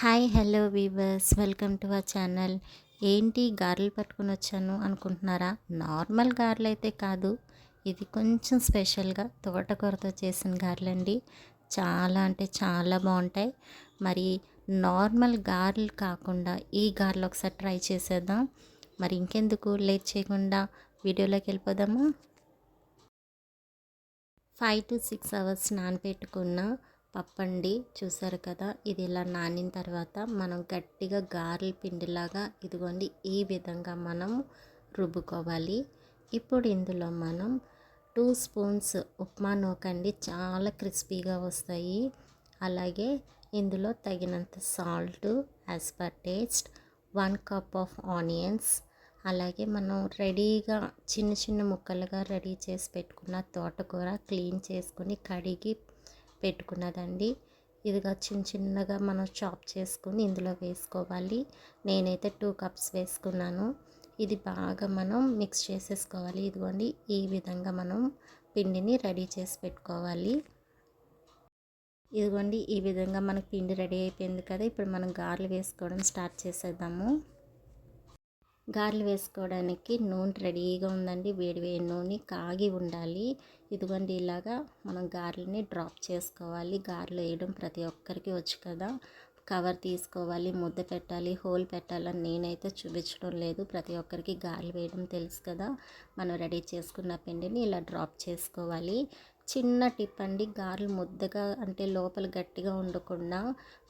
Hi hello viewers. Welcome to our channel. ఏంటి గారెలు పట్టుకుని వచ్చాను అనుకుంటున్నారా? నార్మల్ గారెలు అయితే కాదు. ఇది కొంచెం స్పెషల్గా తోటకూరతో చేసిన గారెలండి. చాలా అంటే చాలా బాగుంటాయి. మరి నార్మల్ గారెలు కాకుండా ఈ గారెలు ఒకసారి ట్రై చేసేద్దాం. మరి ఇంకెందుకు లేట్ చేయకుండా వీడియోలోకి వెళ్ళిపోదామా? ఫైవ్ టు సిక్స్ అవర్స్ నానబెట్టుకున్న పప్పండి చూసారు కదా? ఇది ఇలా నానిన తర్వాత మనం గట్టిగా గారెల పిండిలాగా ఇదిగోండి ఈ విధంగా మనం రుబ్బుకోవాలి. ఇప్పుడు ఇందులో మనం టూ స్పూన్స్ ఉప్మా నూకండి చాలా క్రిస్పీగా వస్తాయి. అలాగే ఇందులో తగినంత salt as per taste one cup of onions. అలాగే మనం రెడీగా చిన్న చిన్న ముక్కలుగా రెడీ చేసి పెట్టుకున్న తోటకూర క్లీన్ చేసుకుని కడిగి పెట్టుకున్నదండి. ఇదిగా చిన్న చిన్నగా మనం చాప్ చేసుకుని ఇందులో వేసుకోవాలి. నేనైతే టూ కప్స్ వేసుకున్నాను. ఇది బాగా మనం మిక్స్ చేసేసుకోవాలి. ఇదిగోండి ఈ విధంగా మనం పిండిని రెడీ చేసి పెట్టుకోవాలి. ఇదిగోండి ఈ విధంగా మనకు పిండి రెడీ అయిపోయింది కదా. ఇప్పుడు మనం గారెలు వేసుకోవడం స్టార్ట్ చేసేద్దాము. గారెలు వేసుకోవడానికి నూనె రెడీగా ఉందండి. వేడి వేడి నూనె కాగి ఉండాలి. ఇదిగోండి ఇలాగా మనం గారెలని డ్రాప్ చేసుకోవాలి. గారెలు వేయడం ప్రతి ఒక్కరికి వచ్చు కదా. కవర్ తీసుకోవాలి ముద్ద పెట్టాలి హోల్ పెట్టాలని నేనైతే చూపించడం లేదు. ప్రతి ఒక్కరికి గార్లు వేయడం తెలుసు కదా. మనం రెడీ చేసుకున్న పిండిని ఇలా డ్రాప్ చేసుకోవాలి. చిన్న టిప్ అండి. గారెలు ముద్దగా అంటే లోపల గట్టిగా ఉండకుండా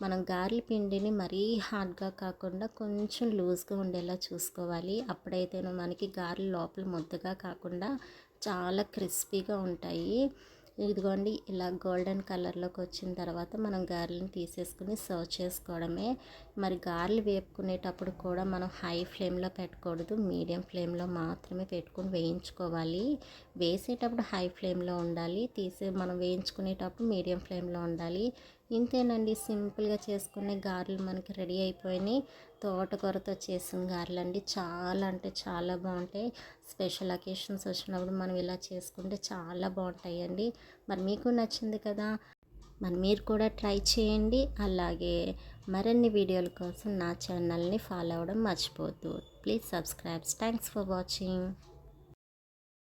మనం గారెల పిండిని మరీ హార్డ్గా కాకుండా కొంచెం లూజ్గా ఉండేలా చూసుకోవాలి. అప్పుడైతేనే మనకి గారెలు లోపల ముద్దగా కాకుండా చాలా క్రిస్పీగా ఉంటాయి. ఇదిగోండి ఇలా గోల్డెన్ కలర్లోకి వచ్చిన తర్వాత మనం గారెలను తీసేసుకుని సర్వ్ చేసుకోవడమే. మరి గారెలు వేపుకునేటప్పుడు కూడా మనం హై ఫ్లేమ్లో పెట్టకూడదు మీడియం ఫ్లేమ్లో మాత్రమే పెట్టుకుని వేయించుకోవాలి. వేసేటప్పుడు హై ఫ్లేమ్లో ఉండాలి తీసే మనం వేయించుకునేటప్పుడు మీడియం ఫ్లేమ్లో ఉండాలి. ఇంతేనండి. సింపుల్గా చేసుకునే గారెలు మనకి రెడీ అయిపోయినాయి. తోటకూరతో చేసిన గారెలు అండి చాలా అంటే చాలా బాగుంటాయి. స్పెషల్ అకేషన్స్ వచ్చినప్పుడు మనం ఇలా చేసుకుంటే చాలా బాగుంటాయండి. మరి మీకు నచ్చింది కదా? మరి మీరు కూడా ట్రై చేయండి. అలాగే మరిన్ని వీడియోల కోసం నా ఛానల్ని ఫాలో అవ్వడం మర్చిపోద్దు please subscribes thanks for watching.